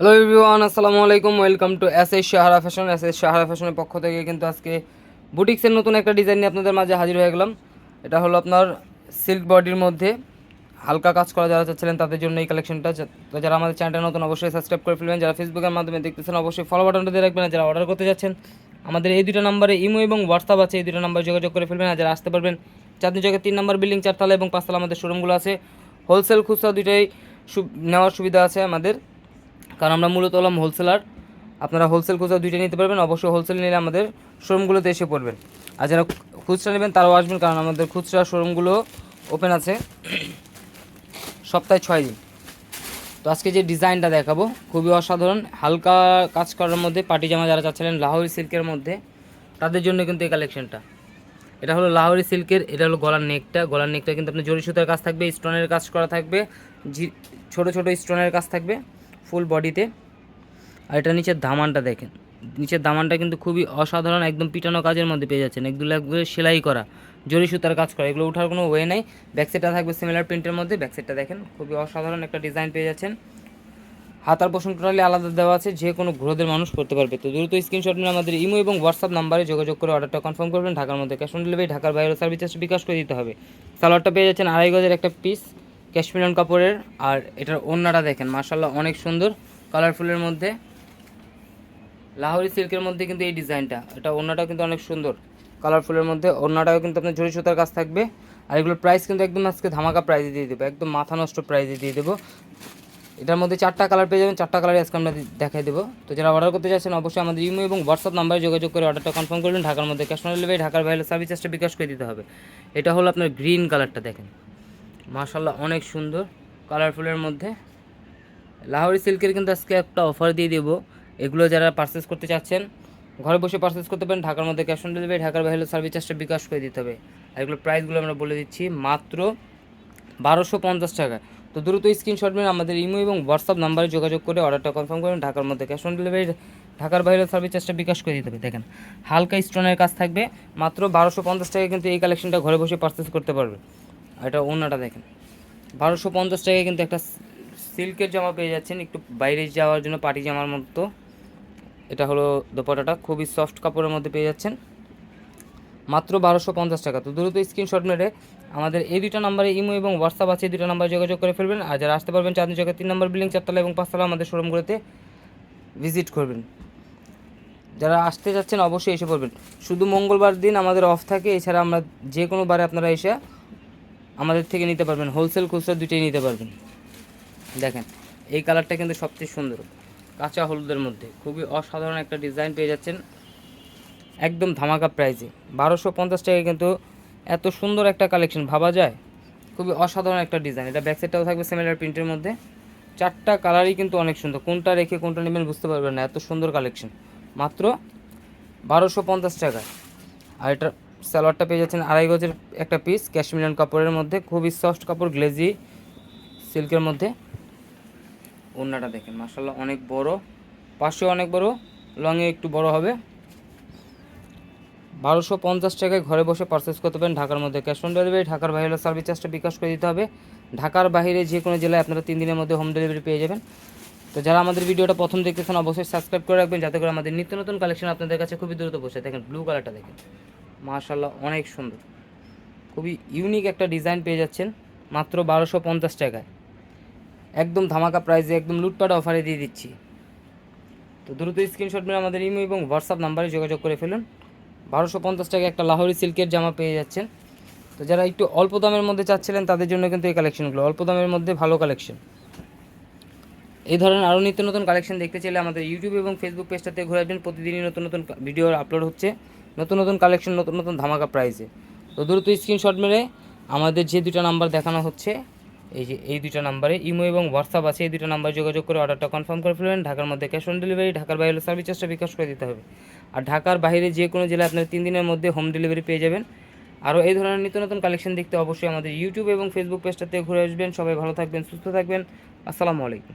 Hello everyone আসসালামু আলাইকুম welcome to S S Shahara fashion S S Shahara ফ্যাশনের পক্ষ থেকে কিন্তু আজকে বুটিক্সের নতুন একটা ডিজাইন নিয়ে আপনাদের মাঝে হাজির হয়ে গেলাম। এটা হলো আপনার সিল্ক বডির মধ্যে হালকা কাজ করা যারা চাচ্ছিলেন তাদের জন্য এই কালেকশনটা তো যারা আমাদের চ্যানেলটা নতুন, অবশ্যই সাবস্ক্রাইব করে ফেলবেন। যারা ফেসবুকের মাধ্যমে দেখতেছেন, অবশ্যই ফলো বাটনটা দিয়ে রাখবেন। যারা অর্ডার করতে যাচ্ছেন, আমাদের এই দুটো নাম্বারে ইমো এবং হোয়াটসঅ্যাপ আছে, এই দুটো নাম্বারে যোগাযোগ করে ফেলবেন। আর যারা আসতে পারবেন চাঁদনি জায়গায় তিন নাম্বার বিল্ডিং চারতলা এবং পাঁচতলা আমাদের শোরুমগুলো আছে। হোলসেল খুচরা সু- নেওয়ার সুবিধা আছে আমাদের। কারণ আমরা মূলত হলাম হোলসেলার আপনারা হোলসেল খুচরা দুইটা নিতে পারবেন, অবশ্যই হোলসেল নিলে আমাদের শোরুমগুলোতে এসে পড়বেন। আর যারা খুচরা নেবেন, তারাও আসবেন, কারণ আমাদের খুচরা শোরুমগুলো ওপেন আছে সপ্তাহে ছয় দিন। তো আজকে যে ডিজাইনটা দেখাবো, খুবই অসাধারণ, হালকা কাজ করার মধ্যে, পার্টি জামা যারা চাচ্ছিলেন লাহোরি সিল্কের মধ্যে, তাদের জন্য কিন্তু এই কালেকশনটা এটা হলো লাহোরি সিল্কের, এটা হলো গলার নেকটা গলার নেকটা কিন্তু আপনার জরি সুতার কাজ থাকবে স্টোনের কাজ করা থাকবে ছোটো ছোটো স্টোনের কাজ থাকবে। ফুল বডিতে। আর এটা নিচের দামানটা দেখেন। নিচের দামানটা কিন্তু খুবই অসাধারণ, একদম পিটানো কাজের মধ্যে পেয়ে যাচ্ছেন। এগুলো একবারে সেলাই করা, জরি সুতার কাজ করা, এগুলো ওঠার কোনো ওয়ে নেই। ব্যাকসাইডটা থাকবে সিমিলার প্রিন্টের মধ্যে। ব্যাকসাইডটা দেখেন, খুবই অসাধারণ একটা ডিজাইন পেয়ে যাচ্ছেন। হাতার পোষণ টোটালি আলাদা দেওয়া আছে, যে কোনো গ্রহদের মানুষ করতে পারবে। তো দ্রুত স্ক্রিনশট নিয়ে আমাদের ইমো এবং হোয়াটসঅ্যাপ নাম্বারে যোগাযোগ করে অর্ডারটা কনফার্ম করবেন। ঢাকার মধ্যে ক্যাশ অন ডেলিভারি ঢাকার বাইরে সার্ভিস চার্জ বিকাশ করে দিতে হবে। সালোয়ারটা পেয়ে যাচ্ছেন আড়াই গজের একটা পিস ক্যাশমিলন কাপড়ের, আর এটার ওড়নাটা দেখেন মার্শাল্লাহ অনেক সুন্দর কালারফুলের মধ্যে। লাহোরি সিল্কের মধ্যে কিন্তু এই ডিজাইনটা, এটা ওড়নাটাও কিন্তু অনেক সুন্দর কালারফুলের মধ্যে, ওড়নাটাও কিন্তু আপনার ঝুড়ি সুতার কাজ থাকবে। আর এগুলোর প্রাইস কিন্তু একদম আজকে ধামাকা প্রাইজে দিয়ে দেবো, একদম মাথা নষ্ট প্রাইজে দিয়ে দেবো। এটার মধ্যে চারটা কালার পেয়ে যাবেন, চারটা কালার আজকে আমরা দেখাই দেবো। তো যারা অর্ডার করতে চাচ্ছেন, অবশ্যই আমাদের ইমো এবং হোয়াটসঅ্যাপ নাম্বারে যোগাযোগ করে অর্ডারটা কনফার্ম করবেন। ঢাকার মধ্যে ক্যাশ অন ডেলিভারি ঢাকার বাইরে সার্ভিস বিকাশ করে দিতে হবে। এটা হলো আপনার গ্রিন কালারটা দেখেন। মাশাল্লাহ অনেক সুন্দর কালারফুলের মধ্যে। লাহোরি সিল্কের কিন্তু আজকে একটা অফার দিয়ে দেবো। এগুলো যারা পারচেস করতে চাচ্ছেন, ঘরে বসে পারচেস করতে পারেন, ঢাকার মধ্যে ক্যাশ অন ডেলিভারি ঢাকার বাইরে সার্ভিস চার্জটা বিকাশ করে দিতে হবে। আর এগুলো প্রাইসগুলো আমরা বলে দিচ্ছি মাত্র বারোশো পঞ্চাশ টাকা। তো দ্রুত স্ক্রিনশট নিয়ে আমাদের ইমো এবং হোয়াটসঅ্যাপ নাম্বারে যোগাযোগ করে অর্ডারটা কনফার্ম করুন, ঢাকার মধ্যে ক্যাশ অন ডেলিভারি ঢাকার বাইরে সার্ভিস চার্জটা বিকাশ করে দিতে হবে। দেখেন, হালকা স্টোনের কাজ থাকবে, মাত্র বারোশো পঞ্চাশ টাকায় কিন্তু এই কালেকশনটা ঘরে বসে পারচেস করতে পারবে। এটা অন্যটা দেখেন। বারোশো পঞ্চাশ টাকায় কিন্তু একটা সিল্কের জামা পেয়ে যাচ্ছেন। একটু বাইরে যাওয়ার জন্য পার্টি জামার মতো। এটা হলো দোপাটাটা খুবই সফট কাপড়ের মধ্যে পেয়ে যাচ্ছেন। মাত্র বারোশো পঞ্চাশ টাকা। তো দ্রুত স্ক্রিনশট মেরে আমাদের এই দুটো নাম্বারে ইমো এবং হোয়াটসঅ্যাপ আছে। এই দুটো নাম্বারে যোগাযোগ করে ফেলবেন। আর যারা আসতে পারবেন চাঁদনি চকের তিন নম্বর বিল্ডিং চারতলা এবং পাঁচতলা আমাদের শোরুমগুলোতে ভিজিট করবেন। যারা আসতে যাচ্ছেন অবশ্যই এসে পড়বেন। শুধু মঙ্গলবার দিন আমাদের অফ থাকে। এছাড়া আমরা যে কোনো বারে আপনারা এসে আমাদের থেকে নিতে পারবেন। হোলসেল খুচরা দুটোই নিতে পারবেন। দেখেন, এই কালারটা কিন্তু সবচেয়ে সুন্দর। কাঁচা হলুদের মধ্যে। খুবই অসাধারণ একটা ডিজাইন পেয়ে যাচ্ছেন। একদম ধামাকা প্রাইজে বারোশো পঞ্চাশ টাকায় কিন্তু এত সুন্দর একটা কালেকশন ভাবা যায়? খুবই অসাধারণ একটা ডিজাইন এটা ব্যাক সাইডটাও থাকবে সিমিলার প্রিন্টের মধ্যে। চারটা কালারই কিন্তু অনেক সুন্দর। কোনটা রেখে কোনটা নেবেন বুঝতে পারবেন না। এত সুন্দর কালেকশন মাত্র বারোশো পঞ্চাশ টাকায়। আর এটা সালোয়ারটা পেয়ে যাচ্ছেন আড়াই গজের একটা পিস ক্যাশমিলিয়ন কাপড়ের মধ্যে। খুবই সফট কাপড় গ্লেজি সিল্কের মধ্যে। ওড়নাটা দেখেন মার্শাল্লাহ অনেক বড়। পাশে অনেক বড়, লংয়ে একটু বড় হবে। বারোশো পঞ্চাশ টাকায় ঘরে বসে পারচেস করতে পারেন ঢাকার মধ্যে। ক্যাশ অন ডেলিভারি ঢাকার বাইরে সার্ভিস চার্জটা বিকাশ করে দিতে হবে। ঢাকার বাইরে যে কোনো জেলায় আপনারা তিন দিনের মধ্যে হোম ডেলিভারি পেয়ে যাবেন। তো যারা আমাদের ভিডিওটা প্রথম দেখতেছেন, অবশ্যই সাবস্ক্রাইব করে রাখবেন, যাতে করে আমাদের নিত্য নতুন কালেকশন আপনাদের কাছে খুবই দ্রুত পৌঁছে। দেখেন ব্লু কালারটা দেখেন। মাশাল্লাহ অনেক সুন্দর। খুবই ইউনিক একটা ডিজাইন পেয়ে যাচ্ছেন, মাত্র বারোশো পঞ্চাশ টাকায়। একদম ধামাকা প্রাইসে একদম লুটপাট অফারে দিয়ে দিচ্ছি। তো দ্রুত স্ক্রিনশট মেরে আমাদের ইমো এবং হোয়াটসঅ্যাপ নাম্বারে যোগাযোগ করে ফেলুন। বারোশো পঞ্চাশ টাকা একটা লাহোরি সিল্কের জামা পেয়ে যাচ্ছেন। তো যারা একটু অল্প দামের মধ্যে চাচ্ছিলেন, তাদের জন্য কিন্তু এই কালেকশনগুলো অল্প দামের মধ্যে ভালো কালেকশন এই ধরনের আরও নিত্য নতুন কালেকশন দেখতে চাইলে আমাদের ইউটিউব এবং ফেসবুক পেজটাতে ঘুরে আসবেন। প্রতিদিনই নতুন নতুন ভিডিও আপলোড হচ্ছে। নতুন নতুন কালেকশন নতুন নতুন ধামাকা প্রাইসে তো দ্রুত স্ক্রিনশট মেরে আমাদের যে দুটো নাম্বার দেখানো হচ্ছে, এই যে, এই দুটো নাম্বারে ইমো এবং হোয়াটসঅ্যাপ আছে, এই দুটো নাম্বারে যোগাযোগ করে অর্ডারটা কনফার্ম করে ফেলবেন। ঢাকার মধ্যে ক্যাশ অন ডেলিভারি ঢাকার বাইরে সার্ভিস চার্জটা বিকাশ করে দিতে হবে। আর ঢাকার বাইরে যে কোনো জেলায় আপনার তিন দিনের মধ্যে হোম ডেলিভারি পেয়ে যাবেন। আরও এই ধরনের নিত্য নতুন কালেকশন দেখতে অবশ্যই আমাদের ইউটিউব এবং ফেসবুক পেজটাতে ঘুরে আসবেন। সবাই ভালো থাকবেন, সুস্থ থাকবেন। আসসালামু আলাইকুম।